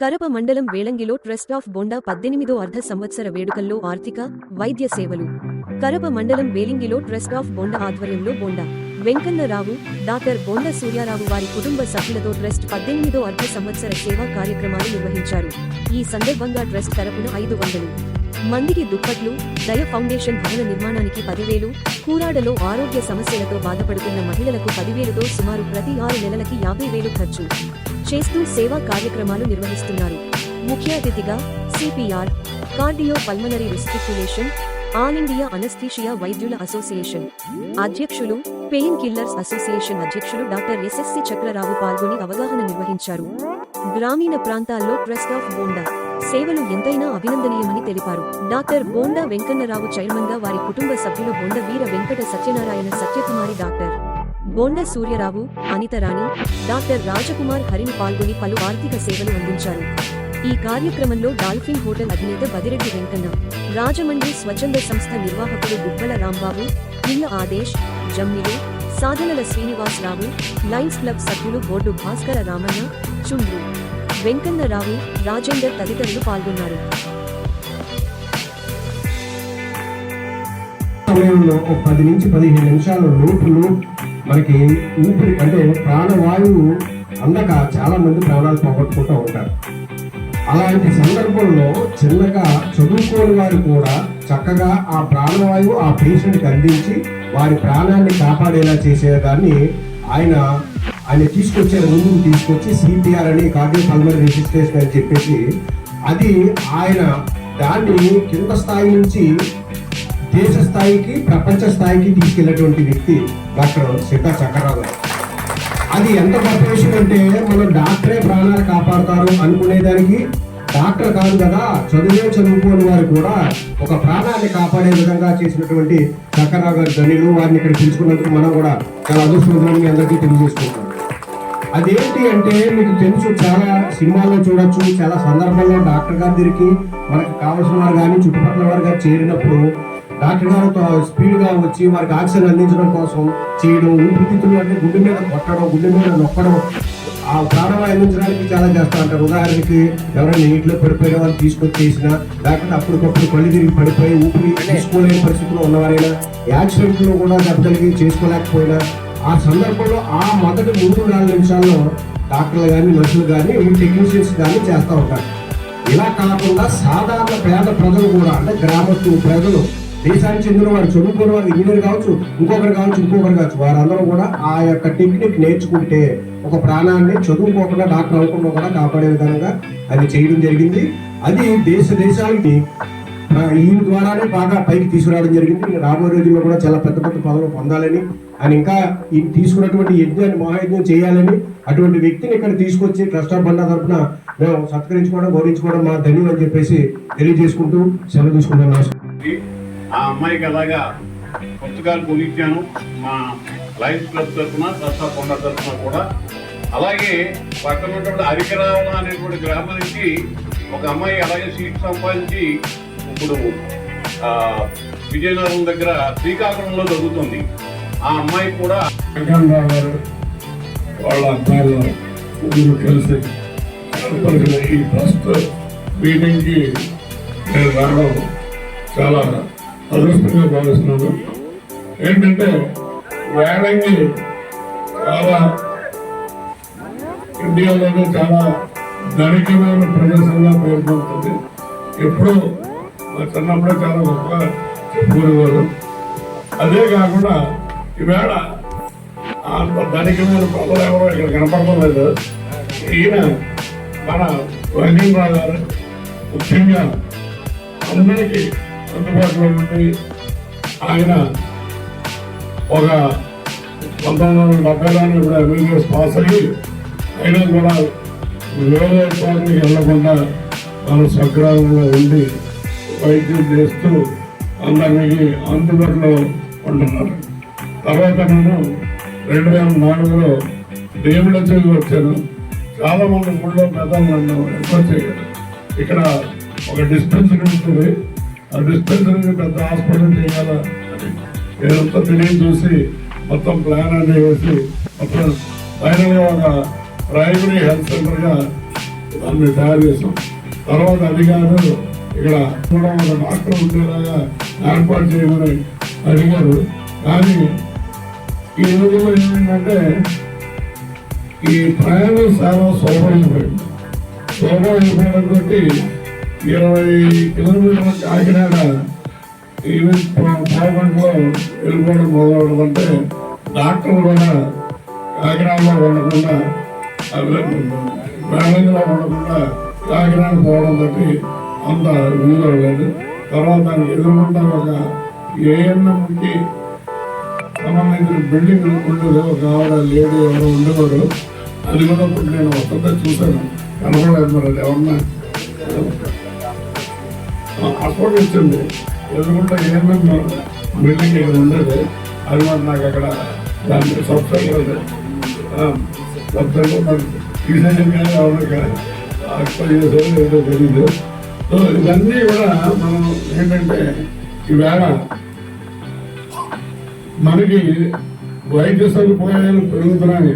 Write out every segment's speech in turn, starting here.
కరప మండలం వేళంగిలో trust of Bonda పద్దెనిమిదో అర్ధ సంవత్సర వేడుకల్లో ఆర్థిక వైద్య సేవలు. కరప మండలం వేలింగిలో ట్రస్ట్ ఆఫ్ బొండా ఆధ్వర్యంలో బొండా. వెంకన్నరావు డాక్టర్ బొండ సూర్యారావు వారి కుటుంబ సభ్యులతో ట్రస్ట్ పద్దెనిమిదో అర్ధ సంవత్సర సేవా కార్యక్రమాలు నిర్వహించారు. ఈ సందర్భంగా ట్రస్ట్ తరపున ఐదు వందలు. మందికి దుప్పట్లు దయ ఫౌండేషన్ భవన నిర్మాణానికి పదివేలు కూరాడలో ఆరోగ్య సమస్యలతో బాధపడుతున్న మహిళలకు పదివేలుతో సుమారు ప్రతి ఆరు నెలలకి యాభై వేలు ఖర్చు. చేస్తూ సేవా కార్యక్రమాలు నిర్వహిస్తున్నారు. ముఖ్య అతిథిగా CPR cardio pulmonary resuscitation all India anaesthesia వైద్యుల అసోసియేషన్. అధ్యక్షులు పెయిన్ కిల్లర్స్ అసోసియేషన్ అధ్యక్షులు డాక్టర్ ఎస్ఎస్సి చక్రరావు పాల్గొని అవగాహన నిర్వహించారు. గ్రామీణ ప్రాంతాల్లో ట్రస్ట్ ఆఫ్ బోండా. సేవలు ఎంతైనా అభినందనీయమని తెలిపారు. డాక్టర్ బోండా వెంకన్నరావు చైర్మన్గా వారి కుటుంబ సభ్యులు బొండ వీర వెంకట సత్యనారాయణ సత్యకుమారి డాక్టర్ బోండ సూర్యరావు అనితరాణి డాక్టర్ రాజకుమార్ హరిని పాల్గొని పలు ఆర్థిక సేవలు అందించారు. ఈ కార్యక్రమంలో డాల్ఫిన్ హోటల్ అధినేత బదిరెడ్డి వెంకన్న రాజమండ్రి స్వచ్ఛంద సంస్థ నిర్వాహకుడు గుబ్బల రాంబాబు ఇళ్ళ ఆదేశ్ జమ్మిలు సాధనల శ్రీనివాసరావు లయన్స్ క్లబ్ సభ్యులు బోర్డు భాస్కర రామన్న చుండ్రు. వెంకన్నరావు రాజేందర్ తదితరులు పాల్గొన్నారు. సమయంలో ఒక పది నుంచి పదిహేను నిమిషాల లోపులు మనకి ఊపిరి అంటే ప్రాణవాయువు అందక చాలా మంది ప్రాణాలు పోగొట్టుకుంటూ ఉంటారు. అలాంటి సందర్భంలో చిన్నగా చదువుకోని వారు కూడా చక్కగా ఆ ప్రాణవాయువు ఆ పేషెంట్కి అందించి వారి ప్రాణాన్ని కాపాడేలా చేసేదాన్ని ఆయన ఆయన తీసుకొచ్చారు ముందుకు తీసుకొచ్చి సిపిఆర్ అని కార్డియో పల్మరీ రిజిస్ట్రేషన్ అని చెప్పేసి అది ఆయన దాన్ని కింద స్థాయి నుంచి దేశ స్థాయికి ప్రపంచ స్థాయికి తీసుకెళ్ళేటువంటి వ్యక్తి డాక్టర్ సీతా చక్రరావు అది ఎంత గొప్ప విషయం అంటే మనం డాక్టరే ప్రాణాలు కాపాడతారు అనుకునేదానికి డాక్టర్ కాదు కదా చదువులో చదువుకోని వారు కూడా ఒక ప్రాణాన్ని కాపాడే విధంగా చేసినటువంటి చక్రరావు గారి ధనిలు వారిని ఇక్కడ పిలుచుకున్నందుకు మనం కూడా చాలా అదృష్టం మీ అందరికీ తెలియజేసుకుంటాం అదేంటి అంటే మీకు తెలుసు చాలా సినిమాల్లో చూడొచ్చు చాలా సందర్భాల్లో డాక్టర్ గారి దగ్గరికి మనకు కావాల్సిన వారు కానీ చుట్టుపక్కల వారు కానీ చేరినప్పుడు డాక్టర్ గారు స్పీడ్గా వచ్చి వారికి ఆక్సిజన్ అందించడం కోసం చేయడం ఊపిరితిత్తులు అంటే గుండె మీద కొట్టడం గుండె మీద నొక్కడం ఆ ప్రాణవాయు అందించడానికి చాలా చేస్తా ఉంటారు. ఉదాహరణకి ఎవరైనా నీటిలో పడిపోయిన వాళ్ళు తీసుకొచ్చి చేసినా లేకపోతే అప్పటికప్పుడు కళ్ళు తిరిగి పడిపోయి ఊపిరి తీసుకోలేని పరిస్థితిలో ఉన్నవారైనా యాక్సిడెంట్లో కూడా దెబ్బతలిగి చేసుకోలేకపోయినా ఆ సందర్భంలో ఆ మొదటి మూడు నాలుగు నిమిషాల్లో డాక్టర్లు కానీ నర్సులు కానీ టెక్నీషియన్స్ కానీ చేస్తూ ఉంటారు. ఇలా కాకుండా సాధారణ పేద ప్రజలు కూడా అంటే గ్రామస్తు ప్రజలు దేశానికి చెందిన వారు చదువుకున్న వారు ఇంజనీర్ కావచ్చు ఇంకొకరు కావచ్చు ఇంకొకరు కావచ్చు వారందరూ కూడా ఆ యొక్క టెక్నిక్ నేర్చుకుంటే ఒక ప్రాణాన్ని చదువుకోకుండా డాక్టర్ అవ్వకుండా కూడా కాపాడే విధంగా అది చేయడం జరిగింది. అది దేశ దేశానికి ఈ ద్వారానే బాగా పైకి తీసుకురావడం జరిగింది. రాబోయే రోజుల్లో కూడా చాలా పెద్ద పెద్ద పదవులు పొందాలని ఆయన ఇంకా ఈ తీసుకున్నటువంటి యజ్ఞాన్ని మహాయజ్ఞం చేయాలని అటువంటి వ్యక్తిని ఇక్కడ తీసుకొచ్చి ట్రస్ట్ ఆఫ్ బండా తరఫున మేము సత్కరించుకోవడం గౌరవించుకోవడం మా ధన్యం అని చెప్పేసి తెలియజేసుకుంటూ సెలవు తీసుకుంటాం నమస్కారం ఆ అమ్మాయికి అలాగా పుస్తకాలు కొనిచ్చాను. మా లయన్స్ క్లబ్ తరఫున దసరా కొండ తరఫున కూడా. అలాగే పక్కన ఉన్నటువంటి హరికరావణ అనేటువంటి గ్రామం నుంచి ఒక అమ్మాయి అలాగే సీట్ సంపాదించి ఇప్పుడు విజయనగరం దగ్గర శ్రీకాకుళంలో జరుగుతుంది. ఆ అమ్మాయి కూడా గారు వాళ్ళ అబ్బాయిలు కలిసి ఈ ఫస్ట్ మీటింగ్కి నేను రావడం చాలా అదృష్టంగా భావిస్తున్నాను. ఏంటంటే వేడంగి చాలా ఇండియాలోనే చాలా ధనికమైన ప్రదేశంగా పేర్కొంటుంది ఎప్పుడూ మా చిన్నప్పుడే చాలా గొప్పగా చెప్పుకునేవారు అదే కాకుండా ఈవేళ అంత ధనికమైన పనులు ఎవరో ఇక్కడ కనపడటం లేదు. ఈయన మన రహీంరావు గారు ముఖ్యంగా అందరికీ అందుబాటులో ఉండి ఆయన ఒక పంతొమ్మిది వందల డెబ్బైలోనే కూడా ఎంబీబీఎస్ పాస్ అయ్యి అయినా కూడా విరోధోత్సవానికి వెళ్ళకుండా మన స్వగ్రామంలో ఉండి వైద్యం చేస్తూ అందరికీ అందుబాటులో ఉంటున్నారు. తర్వాత నేను రెండు వేల నాలుగులో దేవుళ్ళ చెవి వచ్చాను. చాలామంది ఊళ్ళో పెద్దలు నన్ను ఎక్కువ చేయలేదు ఇక్కడ ఒక డిస్పెన్సరీ ఉంటుంది. డిస్పెన్సరీ పెద్ద హాస్పిటల్ చేయాలా. అని తెలియని చూసి మొత్తం ప్లాన్ అన్ని వేసి మొత్తం ఫైనల్గా ఒక ప్రైమరీ హెల్త్ సెంటర్గా దాన్ని తయారు చేసాం తర్వాత అధికారులు ఇక్కడ కూడా ఒక డాక్టర్ ఉండేలాగా ఏర్పాటు చేయమని అడిగారు. కానీ ఈ రోజుల్లో ఏమైందంటే ఈ ప్రయాణం చాలా సులభమైపోయింది సులభమైపోవడంతో ఇరవై కిలోమీటర్ల కాకినాడ ఈవెంట్ పావుగంటలో వెళ్ళిపోవడం మొదలవడమంటే డాక్టర్లు కూడా కాకినాడలో ఉండకుండా మేళంలో ఉండకుండా కాకినాడ పోవడం బట్టి అంత వీలు లేదు తర్వాత దానికి ఎదురుకుండా ఒక ఏఎన్ఎంకి సంబంధించిన బిల్డింగ్ ఉండేది ఒక ఆవిడ లేడీ ఎవరో ఉండేవారు. అది కూడా నేను ఒక్కటే చూశాను. కనపడలేదు మరి అది ఎవరన్నా. అపోర్ట్ వచ్చింది ఎదురుకుంటే ఏమేమి బిల్డింగ్ ఏమి ఉండదు అది మరి నాకు అక్కడ దాన్ని సబ్స్క్రైబ్ సబ్సైడ్ తీసేయడం కానీ ఎవరు కానీ అక్కడ ఏదో తెలియదు సో ఇవన్నీ కూడా మనం ఏంటంటే ఈవేళ మనకి వైద్య సదుపాయాలు పెరుగుతున్నాయి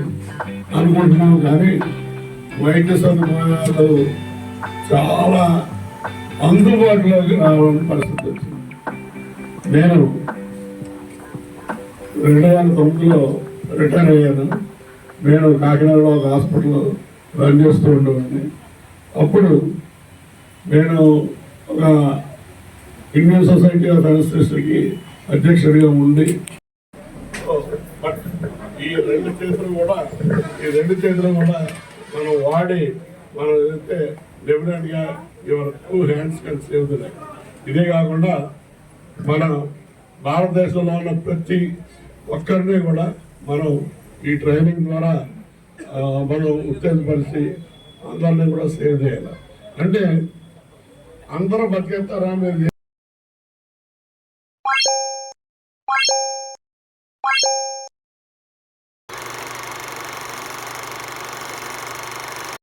అనుకుంటున్నాం కానీ వైద్య సదుపాయాలు చాలా అందుబాటులోకి రావడం పరిస్థితి వచ్చింది నేను రెండు వేల తొమ్మిదిలో రిటైర్ అయ్యాను. నేను కాకినాడలో ఒక హాస్పిటల్లో రన్ చేస్తూ ఉండేవాడిని. అప్పుడు నేను ఒక ఇండియన్ సొసైటీ ఆఫ్ అనస్థిస్ట్కి అధ్యక్షుడిగా ఉండి బట్ ఈ రెండు చేతులు కూడా ఈ రెండు చేతులు కూడా మనం వాడి మనం ఏదైతే డెఫినెట్గా your two hands can save the life ఇదే కాకుండా మన భారతదేశంలో ఉన్న ప్రతి ఒక్కరిని కూడా మనం ఈ ట్రైనింగ్ ద్వారా మనం ఉత్తేజపరిచి అందరినీ కూడా సేవ్ చేయాలి. అంటే అందరూ బతికేస్తారా మీరు